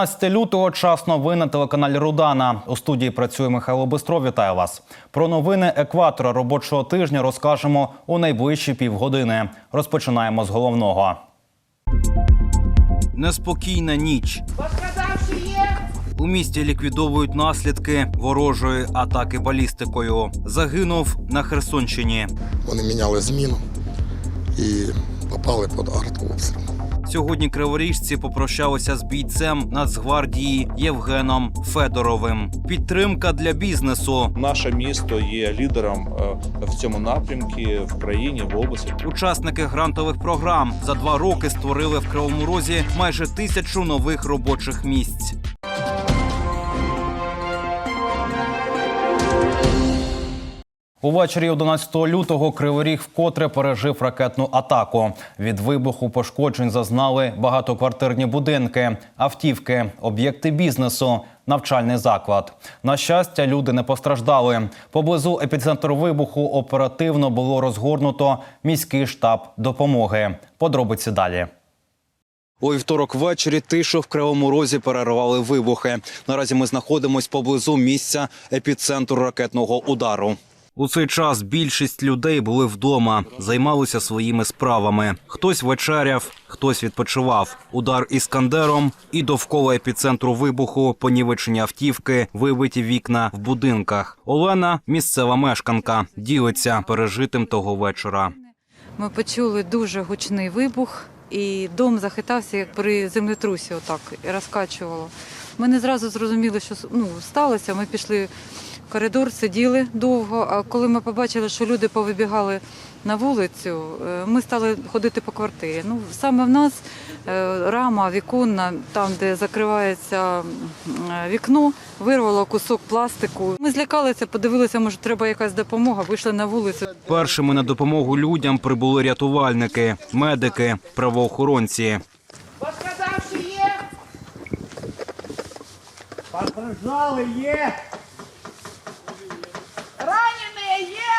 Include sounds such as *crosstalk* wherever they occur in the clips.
12 лютого час новин на телеканалі Рудана. У студії працює Михайло Бистров. Вітаю вас. Про новини екватора робочого тижня розкажемо у найближчі півгодини. Розпочинаємо з головного. Неспокійна ніч. У місті ліквідовують наслідки ворожої атаки балістикою. Загинув на Херсонщині. Вони міняли зміну і попали під артобстріл. Сьогодні криворіжці попрощалися з бійцем Нацгвардії Євгеном Федоровим. Підтримка для бізнесу. Наше місто є лідером е, в цьому напрямку в країні, в області. Учасники грантових програм за два роки створили в Кривому Розі майже тисячу нових робочих місць. Увечері 11 лютого Кривий Ріг вкотре пережив ракетну атаку. Від вибуху пошкоджень зазнали багатоквартирні будинки, автівки, об'єкти бізнесу, навчальний заклад. На щастя, люди не постраждали. Поблизу епіцентру вибуху оперативно було розгорнуто міський штаб допомоги. Подробиці далі. У вівторок ввечері тишу в Кривому Розі перервали вибухи. Наразі ми знаходимось поблизу місця епіцентру ракетного удару. У цей час більшість людей були вдома, займалися своїми справами. Хтось вечеряв, хтось відпочивав. Удар іскандером і довкола епіцентру вибуху, понівечені автівки, вибиті вікна в будинках. Олена місцева мешканка, ділиться пережитим того вечора. Ми почули дуже гучний вибух, і дом захитався, як при землетрусі, отак і розкачувало. Ми не зразу зрозуміли, що ну, сталося. Ми пішли коридор, сиділи довго. А коли ми побачили, що люди повибігали на вулицю, е, ми стали ходити по квартирі. Ну, саме в нас е, рама віконна, там, де закривається е, вікно, вирвало кусок пластику. Ми злякалися, подивилися, може, треба якась допомога, вийшли на вулицю. Першими на допомогу людям прибули рятувальники, медики, правоохоронці. Постраждали є. Ранені є?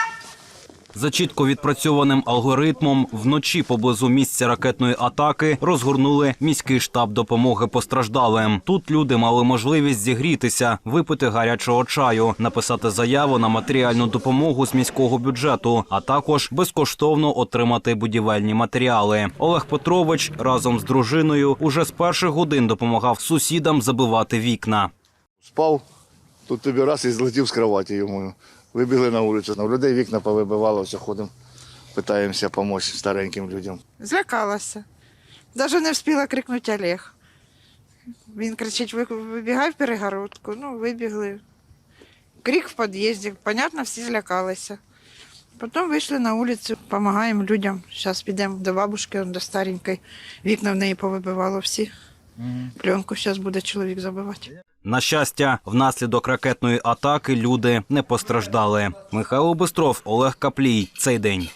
За чітко відпрацьованим алгоритмом вночі поблизу місця ракетної атаки розгорнули міський штаб допомоги постраждалим. Тут люди мали можливість зігрітися, випити гарячого чаю, написати заяву на матеріальну допомогу з міського бюджету, а також безкоштовно отримати будівельні матеріали. Олег Петрович разом з дружиною уже з перших годин допомагав сусідам забивати вікна. Спав, тут тобі раз і злетів з кроваті йому. Вибігли на вулицю. У людей вікна повибивало, все ходимо, питаємося допомогти стареньким людям. Злякалася. Навіть не встигла крикнути Олег. Він кричить, вибігай в перегородку. Ну, вибігли. Крик в під'їзді. Понятно, всі злякалися. Потім вийшли на вулицю, допомагаємо людям. Зараз підемо до бабушки, до старенької. Вікна в неї повибивало всі. Пленку зараз буде чоловік забивати. На щастя, внаслідок ракетної атаки люди не постраждали. Михайло Бистров, Олег Каплій. Цей день.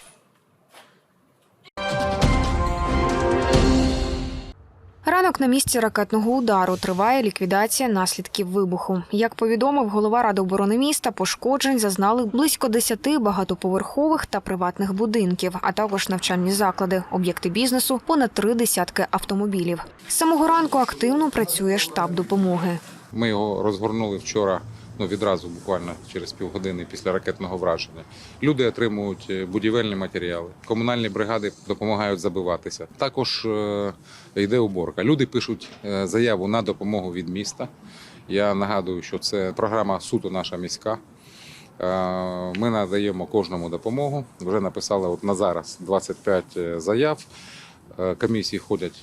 Ранок на місці ракетного удару триває ліквідація наслідків вибуху. Як повідомив голова ради оборони міста, пошкоджень зазнали близько 10 багатоповерхових та приватних будинків, а також навчальні заклади, об'єкти бізнесу, понад три десятки автомобілів. З самого ранку активно працює штаб допомоги. Ми його розгорнули вчора, ну відразу, буквально через півгодини після ракетного враження. Люди отримують е, будівельні матеріали, комунальні бригади допомагають забиватися. Також е, йде уборка. Люди пишуть е, заяву на допомогу від міста. Я нагадую, що це програма суто наша міська. Ми надаємо кожному допомогу. Вже написали от на зараз 25 заяв. Комісії ходять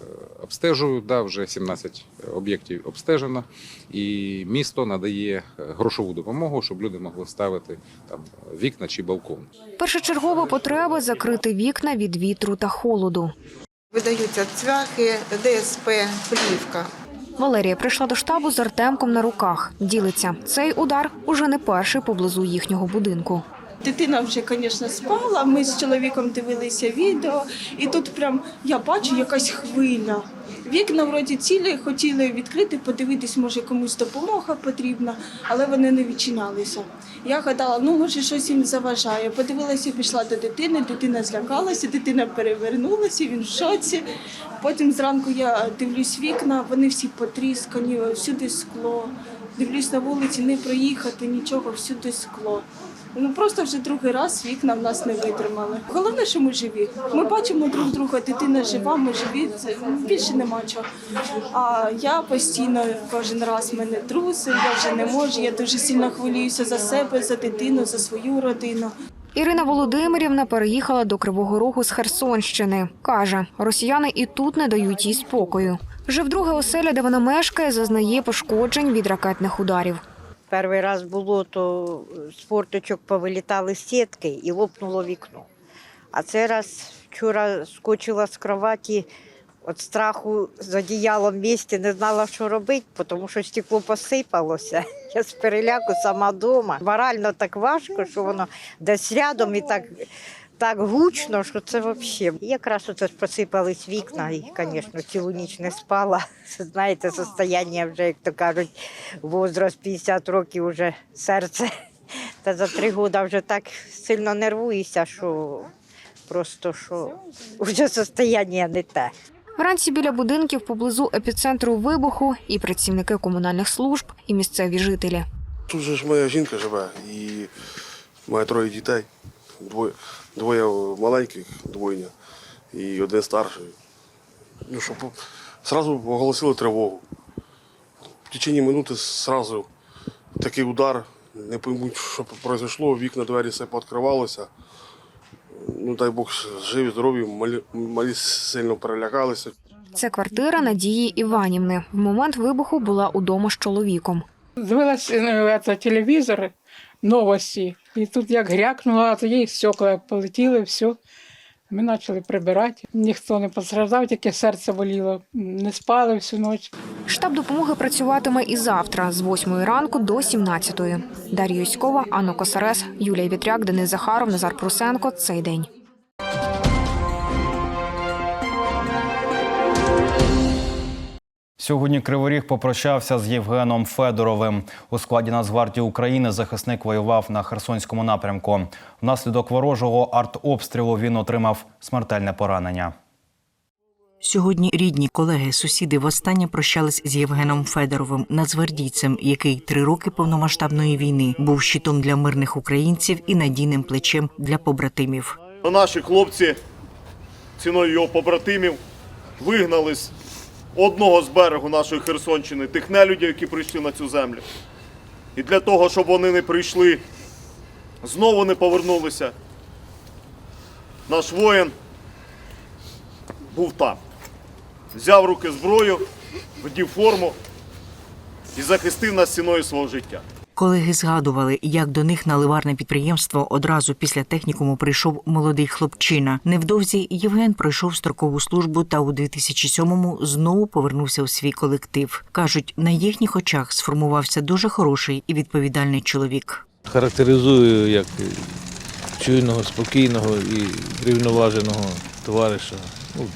е, обстежують, да, вже 17 об'єктів обстежено, і місто надає е, грошову допомогу, щоб люди могли ставити там вікна чи балкон. Першочергова потреба закрити вікна від вітру та холоду. Видаються цвяхи, ДСП, плівка. Валерія прийшла до штабу з Артемком на руках. Ділиться цей удар уже не перший поблизу їхнього будинку. Дитина вже, звісно, спала. Ми з чоловіком дивилися відео, і тут прям я бачу якась хвиля. Вікна вроді цілі, хотіли відкрити, подивитись, може комусь допомога потрібна, але вони не відчинялися. Я гадала, ну може щось їм заважає. Подивилася, пішла до дитини, дитина злякалася, дитина перевернулася, він в шоці. Потім зранку я дивлюсь вікна, вони всі потріскані, всюди скло. Дивлюсь на вулиці, не проїхати, нічого, всюди скло. Ну просто вже другий раз вікна в нас не витримали. Головне, що ми живі. Ми бачимо друг друга, дитина жива, ми живі. Це більше нема чого. А я постійно кожен раз мене труси, я вже не можу. Я дуже сильно хвилююся за себе, за дитину, за свою родину. Ірина Володимирівна переїхала до Кривого Рогу з Херсонщини. Каже, росіяни і тут не дають їй спокою. Вже вдруге оселя, де вона мешкає, зазнає пошкоджень від ракетних ударів. Перший раз було, то з форточок повилітали сітки і лопнуло вікно. А цей раз вчора скочила з кроваті від страху з одіялом місті, не знала, що робити, тому що стекло посипалося. *laughs* Я з переляку сама вдома. Морально так важко, що воно десь рядом і так, так гучно, що це взагалі. Якраз оце посипались вікна, і, звісно, цілу ніч не спала. *laughs* Знаєте, состояння вже, як то кажуть, возраст 50 років вже серце. *laughs* Та за три роки вже так сильно нервуюся, що просто що вже состояння не те. Вранці біля будинків поблизу епіцентру вибуху і працівники комунальних служб, і місцеві жителі. Тут же ж моя жінка живе і має троє дітей. Двоє, двоє маленьких, двойня, і один старший. Ну, щоб одразу оголосили тривогу. В течение минути одразу такий удар, не поймуть, що произошло, вікна, двері все пооткривалося. Ну, дай Бог, живі, здорові, малі, малі сильно перелякалися. Це квартира Надії Іванівни. В момент вибуху була удома з чоловіком. Дивилась е, телевізор, новості. І тут як грякнуло, а тоді стекла полетіли, все. Ми почали прибирати. Ніхто не постраждав, тільки серце боліло. Не спали всю ніч. Штаб допомоги працюватиме і завтра з 8 ранку до 17. Дар'я Юськова, Анна Косарес, Юлія Вітряк, Денис Захаров, Назар Прусенко. Цей день. Сьогодні Криворіг попрощався з Євгеном Федоровим. У складі Нацгвардії України захисник воював на Херсонському напрямку. Внаслідок ворожого артобстрілу він отримав смертельне поранення. Сьогодні рідні колеги, сусіди востаннє прощались з Євгеном Федоровим, нацгвардійцем, який три роки повномасштабної війни був щитом для мирних українців і надійним плечем для побратимів. Наші хлопці ціною його побратимів вигнали з одного з берегу нашої Херсонщини тих нелюдів, які прийшли на цю землю. І для того, щоб вони не прийшли, знову не повернулися, наш воїн був там. Взяв руки зброю, вдів форму і захистив нас ціною свого життя. Колеги згадували, як до них на ливарне підприємство одразу після технікуму прийшов молодий хлопчина. Невдовзі Євген пройшов строкову службу та у 2007-му знову повернувся у свій колектив. кажуть, на їхніх очах сформувався дуже хороший і відповідальний чоловік. Характеризую як чуйного, спокійного і рівноваженого товариша. Ну,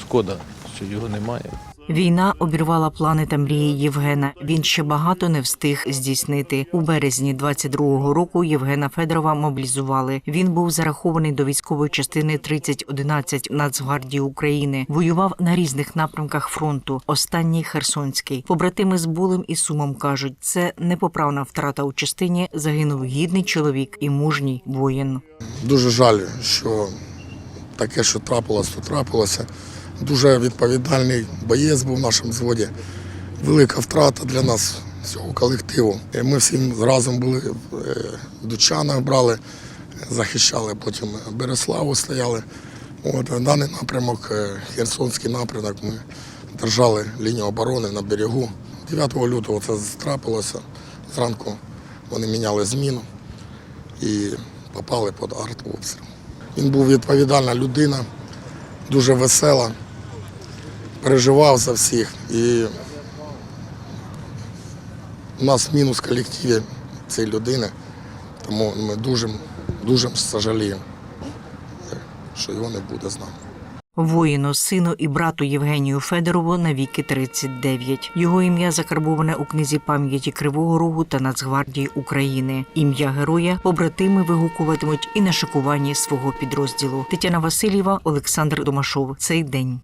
шкода, що його немає. Війна обірвала плани та мрії Євгена. Він ще багато не встиг здійснити. У березні 22-го року Євгена Федорова мобілізували. Він був зарахований до військової частини 3011 Нацгвардії України. Воював на різних напрямках фронту. Останній Херсонський. Побратими з болем і сумом кажуть, це непоправна втрата у частині. Загинув гідний чоловік і мужній воїн. Дуже жаль, що таке, що трапилось, то трапилося. Дуже відповідальний боєць був в нашому зводі. Велика втрата для нас, всього колективу. І Ми всі разом були е, в Дучанах, брали, захищали, потім Береславу стояли. От, даний напрямок, е, Херсонський напрямок, ми держали лінію оборони на берегу. 9 лютого це трапилося. Зранку вони міняли зміну і попали під артобстріл. Він був відповідальна людина, дуже весела, переживав за всіх. І у нас мінус в колективі цієї людини, тому ми дуже, дуже сожаліємо, що його не буде з нами. Воїну, сину і брату Євгенію Федорову навіки 39. Його ім'я закарбоване у книзі пам'яті Кривого Рогу та Нацгвардії України. Ім'я героя побратими вигукуватимуть і на шикуванні свого підрозділу. Тетяна Васильєва, Олександр Домашов. Цей день.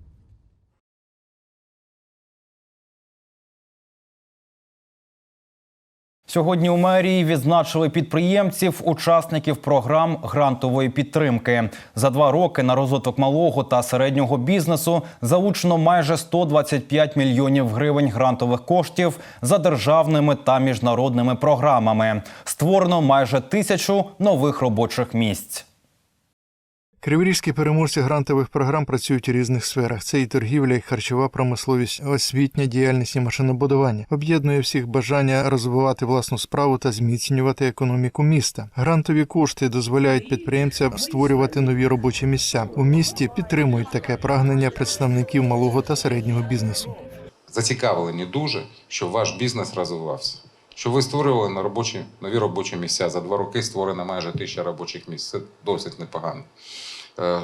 Сьогодні у мерії відзначили підприємців, учасників програм грантової підтримки. За два роки на розвиток малого та середнього бізнесу залучено майже 125 мільйонів гривень грантових коштів за державними та міжнародними програмами. Створено майже тисячу нових робочих місць. Криворізькі переможці грантових програм працюють у різних сферах. Це і торгівля, і харчова промисловість, освітня діяльність і машинобудування. Об'єднує всіх бажання розвивати власну справу та зміцнювати економіку міста. Грантові кошти дозволяють підприємцям створювати нові робочі місця. У місті підтримують таке прагнення представників малого та середнього бізнесу. Зацікавлені дуже, щоб ваш бізнес розвивався. Щоб ви створювали на робочі, нові робочі місця. За два роки створено майже тисяча робочих місць. Це досить непогано. Е,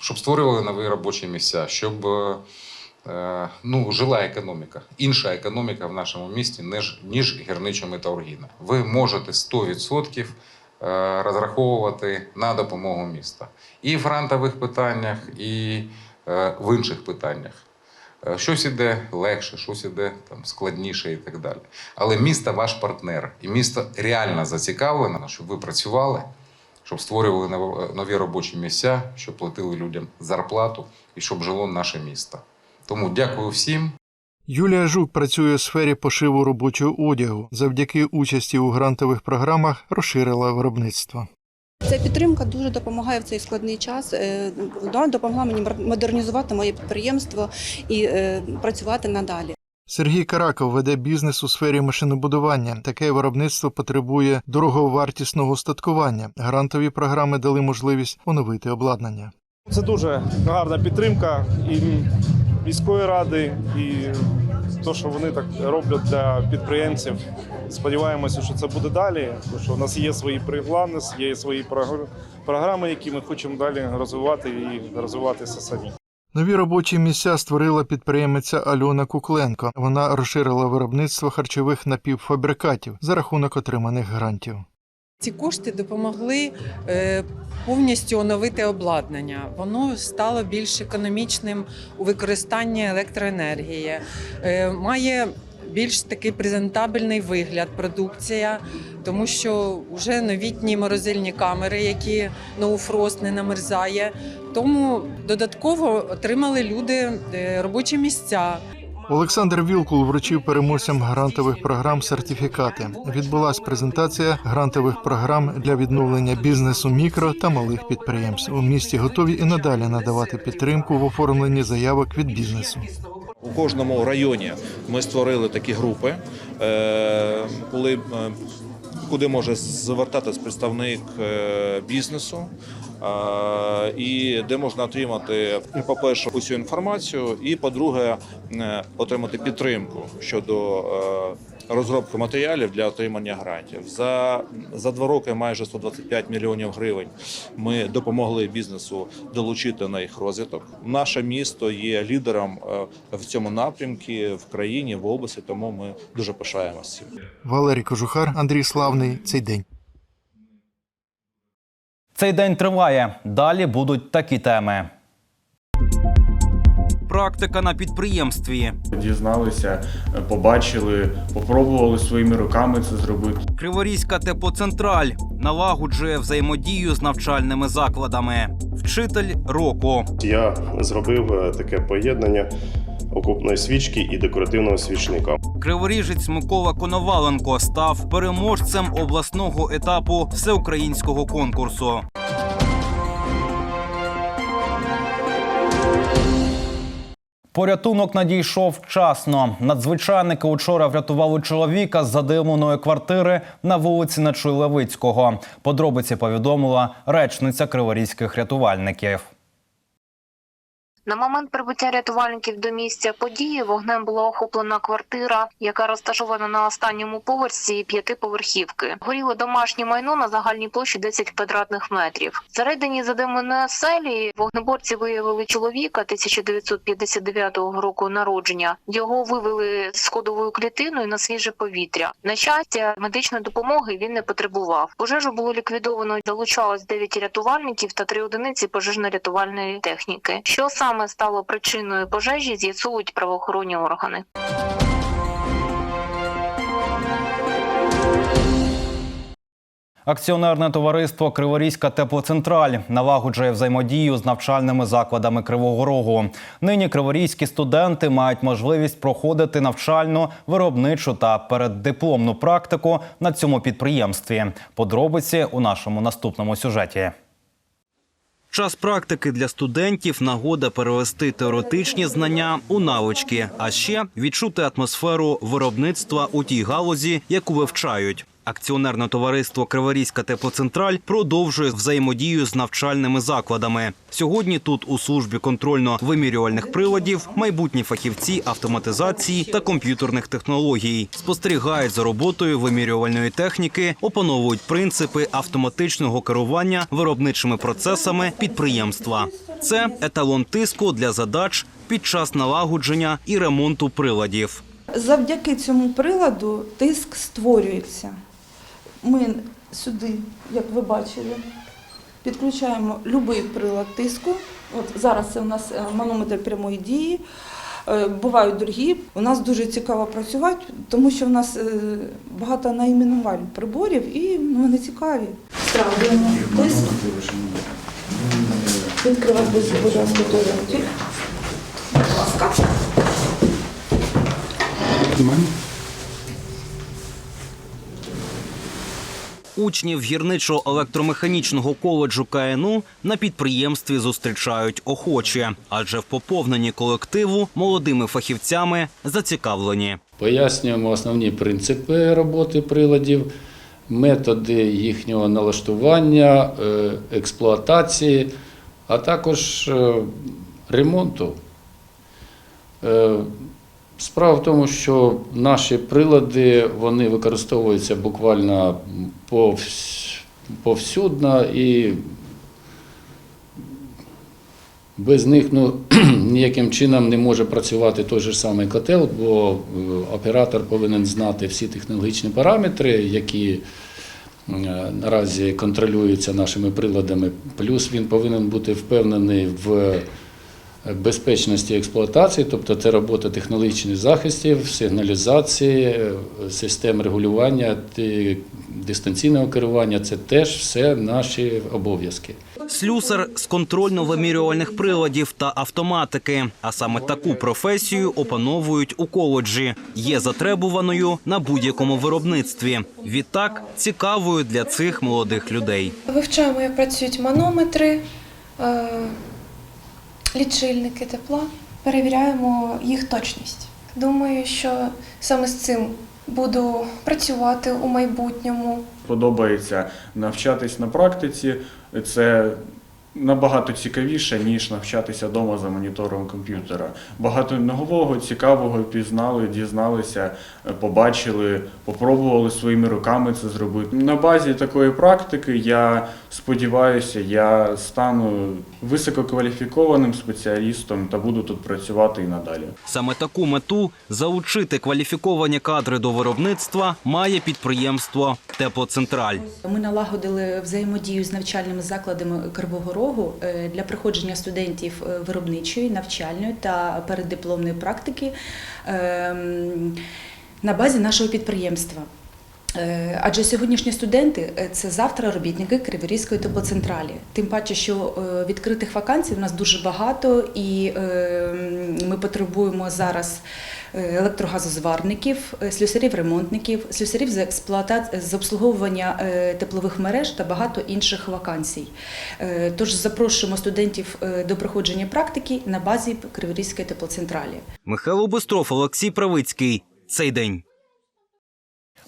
Щоб створювали нові робочі місця, щоб е, е, ну, жила економіка, інша економіка в нашому місті, ніж, ніж гірничо-металургійна. Ви можете 100% е, розраховувати на допомогу міста. І в грантових питаннях, і в інших питаннях. Щось іде легше, щось іде там складніше і так далі. Але місто ваш партнер, і місто реально зацікавлене, щоб ви працювали, щоб створювали нові робочі місця, щоб платили людям зарплату і щоб жило наше місто. Тому дякую всім. Юлія Жук працює у сфері пошиву робочого одягу. Завдяки участі у грантових програмах розширила виробництво. Ця підтримка дуже допомагає в цей складний час. е, да, Допомогла мені модернізувати моє підприємство і е, працювати надалі. Сергій Караков веде бізнес у сфері машинобудування. Таке виробництво потребує дороговартісного устаткування. Грантові програми дали можливість оновити обладнання. Це дуже гарна підтримка і міської ради, і те, що вони так роблять для підприємців. Сподіваємося, що це буде далі. Тому що у нас є свої плани, є свої прогр- програми, які ми хочемо далі розвивати і розвиватися самі. Нові робочі місця створила підприємиця Альона Кукленко. Вона розширила виробництво харчових напівфабрикатів за рахунок отриманих грантів. Ці кошти допомогли е, повністю оновити обладнання. Воно стало більш економічним у використанні електроенергії, Е, має більш такий презентабельний вигляд продукція, тому що вже новітні морозильні камери, які ноуфрост не намерзає. Тому додатково отримали люди е, робочі місця. Олександр Вілкул вручив переможцям грантових програм сертифікати. Відбулась презентація грантових програм для відновлення бізнесу мікро та малих підприємств. У місті готові і надалі надавати підтримку в оформленні заявок від бізнесу. У кожному районі ми створили такі групи, е, коли, е, куди може звертатись представник е, бізнесу. е, І де можна отримати, по-перше, усю інформацію, і по-друге, е, отримати підтримку щодо розробки матеріалів для отримання грантів. За, за два роки майже 125 мільйонів гривень ми допомогли бізнесу долучити на їх розвиток. Наше місто є лідером е, в цьому напрямку в країні, в області, тому ми дуже пишаємося. Валерій Кожухар, Андрій Славний. Цей день. Цей день триває. Далі будуть такі теми. Практика на підприємстві. Дізналися, побачили, попробували своїми руками це зробити. Криворізька теплоцентраль налагоджує взаємодію з навчальними закладами. Вчитель року. Я зробив е, таке поєднання окупної свічки і декоративного свічника. Криворіжець Микола Коноваленко став переможцем обласного етапу всеукраїнського конкурсу. Порятунок надійшов вчасно. Надзвичайники учора врятували чоловіка з задимленої квартири на вулиці Начуй Левицького. Подробиці повідомила речниця криворізьких рятувальників. На момент прибуття рятувальників до місця події вогнем була охоплена квартира, яка розташована на останньому поверсі п'ятиповерхівки. Горіло домашнє майно на загальній площі 10 квадратних метрів. Всередині задимленої оселі вогнеборці виявили чоловіка 1959 року народження. Його вивели з сходовою клітиною на свіже повітря. На щастя, медичної допомоги він не потребував. Пожежу було ліквідовано. Долучалось 9 рятувальників та 3 одиниці пожежно-рятувальної техніки. Що саме стало причиною пожежі, з'ясують правоохоронні органи. Акціонерне товариство Криворізька теплоцентраль налагоджує взаємодію з навчальними закладами Кривого Рогу. Нині криворізькі студенти мають можливість проходити навчальну, виробничу та переддипломну практику на цьому підприємстві. Подробиці у нашому наступному сюжеті. Час практики для студентів нагода перевести теоретичні знання у навички, а ще відчути атмосферу виробництва у тій галузі, яку вивчають. Акціонерне товариство Криворізька теплоцентраль продовжує взаємодію з навчальними закладами. Сьогодні тут у службі контрольно-вимірювальних приладів майбутні фахівці автоматизації та комп'ютерних технологій спостерігають за роботою вимірювальної техніки, опановують принципи автоматичного керування виробничими процесами підприємства. Це еталон тиску для задач під час налагодження і ремонту приладів. Завдяки цьому приладу тиск створюється. Ми сюди, як ви бачили, підключаємо будь-який прилад тиску. От зараз це у нас е, манометр прямої дії. Е, Бувають другі. У нас дуже цікаво працювати, тому що в нас е, багато найменувань приборів і ну, вони цікаві. Ставимо тиск. Відкривати будь ласка. Будь ласка. Учнів гірничо-електромеханічного коледжу КНУ на підприємстві зустрічають охоче, адже в поповненні колективу молодими фахівцями зацікавлені. Пояснюємо основні принципи роботи приладів, методи їхнього налаштування, е, експлуатації, а також е, ремонту. Справа в тому, що наші прилади вони використовуються буквально повсюдно і без них ну, *clears throat* ніяким чином не може працювати той же самий котел, бо е, оператор повинен знати всі технологічні параметри, які е, наразі контролюються нашими приладами. Плюс він повинен бути впевнений в безпечності експлуатації, тобто це робота технологічних захистів, сигналізації, е, систем регулювання, дистанційного керування це теж все наші обов'язки. Слюсар з контрольно-вимірювальних приладів та автоматики. А саме таку професію опановують у коледжі. Є затребуваною на будь-якому виробництві. Відтак цікавою для цих молодих людей. Вивчаємо, як працюють манометри, е, лічильники тепла, перевіряємо їх точність. Думаю, що саме з цим буду працювати у майбутньому. Подобається навчатись на практиці. Це набагато цікавіше, ніж навчатися вдома за монітором комп'ютера. Багато нового, цікавого пізнали, дізналися, е, побачили, попробували своїми руками це зробити. На базі такої практики я сподіваюся, я стану висококваліфікованим спеціалістом та буду тут працювати і надалі. Саме таку мету залучити кваліфіковані кадри до виробництва має підприємство Теплоцентраль. Ми налагодили взаємодію з навчальними закладами Кривого Рогу е, для проходження студентів е, виробничої, навчальної та переддипломної практики ем, на базі нашого підприємства. Е, Адже сьогоднішні студенти це завтра робітники Криворізької теплоцентралі. Тим паче, що відкритих вакансій у нас дуже багато, і е, ми потребуємо зараз електрогазозварників, е, слюсарів-ремонтників, слюсарів з експлуатації з обслуговування е, теплових мереж та багато інших вакансій. Е, Тож запрошуємо студентів е, до проходження практики на базі Криворізької теплоцентралі. Михайло Бистров, Олексій Правицький. Цей день.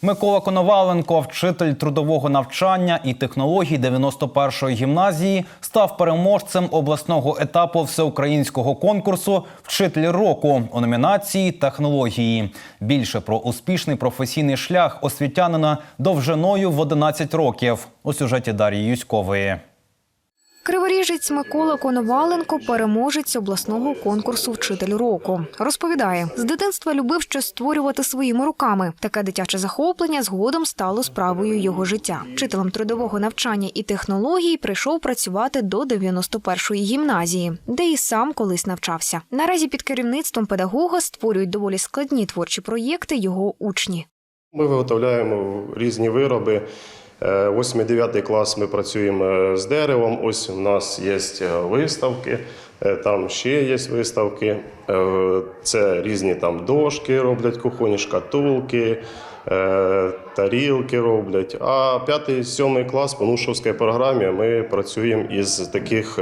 Микола Коноваленко, вчитель трудового навчання і технологій 91-ї гімназії, став переможцем обласного етапу всеукраїнського конкурсу Вчитель року у номінації технології. Більше про успішний професійний шлях освітянина довжиною в 11 років у сюжеті Дар'ї Юськової. Криворіжець Микола Коноваленко переможець обласного конкурсу Вчитель року. Розповідає, з дитинства любив щось створювати своїми руками. Таке дитяче захоплення згодом стало справою його життя. Вчителем трудового навчання і технологій прийшов працювати до 91-ї гімназії, де і сам колись навчався. Наразі під керівництвом педагога створюють доволі складні творчі проєкти його учні. Ми виготовляємо різні вироби. 8-9 клас ми працюємо е, з деревом. Ось у нас є е, виставки, е, там ще є виставки. Це різні там дошки роблять, кухонні шкатулки, тарілки роблять. А 5-7 клас по Нушовській програмі ми працюємо із таких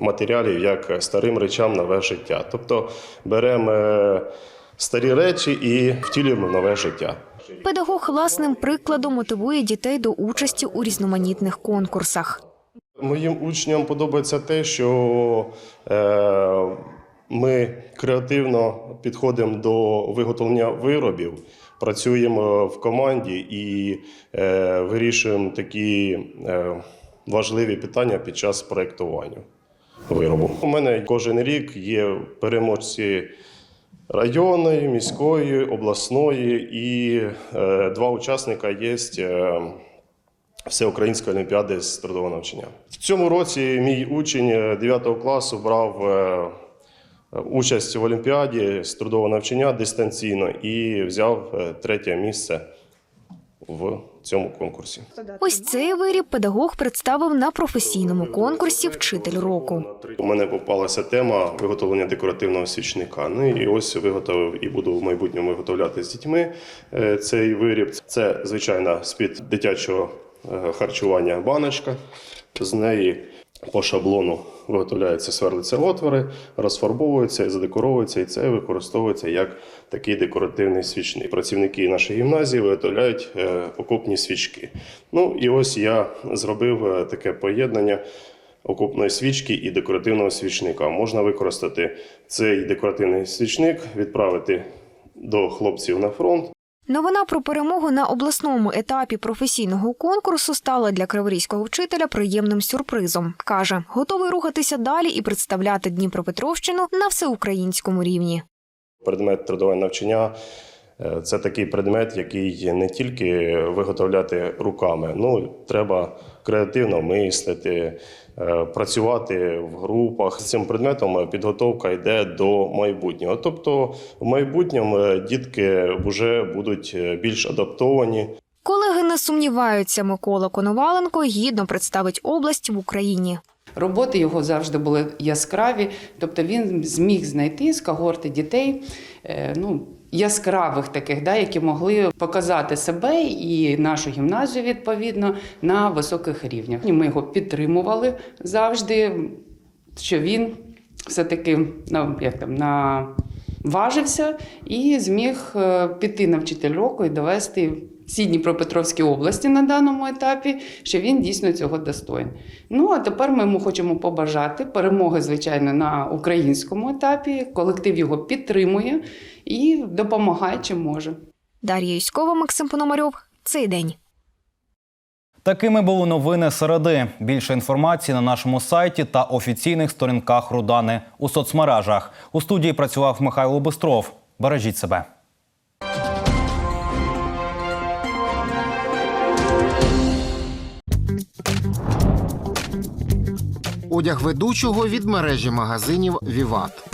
матеріалів, як старим речам нове життя. Тобто беремо старі речі і втілюємо нове життя. Педагог власним прикладом мотивує дітей до участі у різноманітних конкурсах. Моїм учням подобається те, що е, ми креативно підходимо до виготовлення виробів, працюємо в команді і е, вирішуємо такі е, важливі питання під час проєктування виробу. У мене кожен рік є переможці. Районної, міської, обласної і е, два учасника є е, Всеукраїнської олімпіади з трудового навчання. В цьому році мій учень е, 9 класу брав е, участь в олімпіаді з трудового навчання дистанційно і взяв е, третє місце в цьому конкурсі. Ось цей виріб педагог представив на професійному конкурсі Вчитель року. У мене попалася тема виготовлення декоративного свічника. Ну і ось виготовив і буду в майбутньому виготовляти з дітьми е, цей виріб. Це звичайно з-під дитячого е, харчування баночка. З неї по шаблону виготовляються, сверлиться отвори, розфарбовуються задекоровуються, і це використовується як такий декоративний свічник. Працівники нашої гімназії виготовляють е, окопні свічки. Ну і ось я зробив е, таке поєднання окопної свічки і декоративного свічника. Можна використати цей декоративний свічник, відправити до хлопців на фронт. Новина про перемогу на обласному етапі професійного конкурсу стала для криворізького вчителя приємним сюрпризом. Каже, готовий рухатися далі і представляти Дніпропетровщину на всеукраїнському рівні. Предмет трудове навчання е, це такий предмет, який не тільки виготовляти руками, ну треба креативно мислити, е, працювати в групах. З цим предметом підготовка йде до майбутнього. Тобто, в майбутньому е, дітки вже будуть е, більш адаптовані. Колеги не сумніваються, Микола Коноваленко гідно представить область в Україні. Роботи його завжди були яскраві, тобто він зміг знайти з когорти дітей е, ну, яскравих таких, да, які могли показати себе і нашу гімназію відповідно на високих рівнях. І Ми його підтримували завжди, що він все-таки ну, як там, наважився і зміг е, піти на вчитель року і довести всій Дніпропетровській області на даному етапі, що він дійсно цього достоїн. Ну а тепер ми йому хочемо побажати перемоги, звичайно, на українському етапі. Колектив його підтримує і допомагає, чим може. Дар'я Юськова, Максим Пономарьов. Цей день. Такими були новини середи. Більше інформації на нашому сайті та офіційних сторінках Рудани у соцмережах. У студії працював Михайло Бистров. Бережіть себе. Одяг ведучого від мережі магазинів Віват.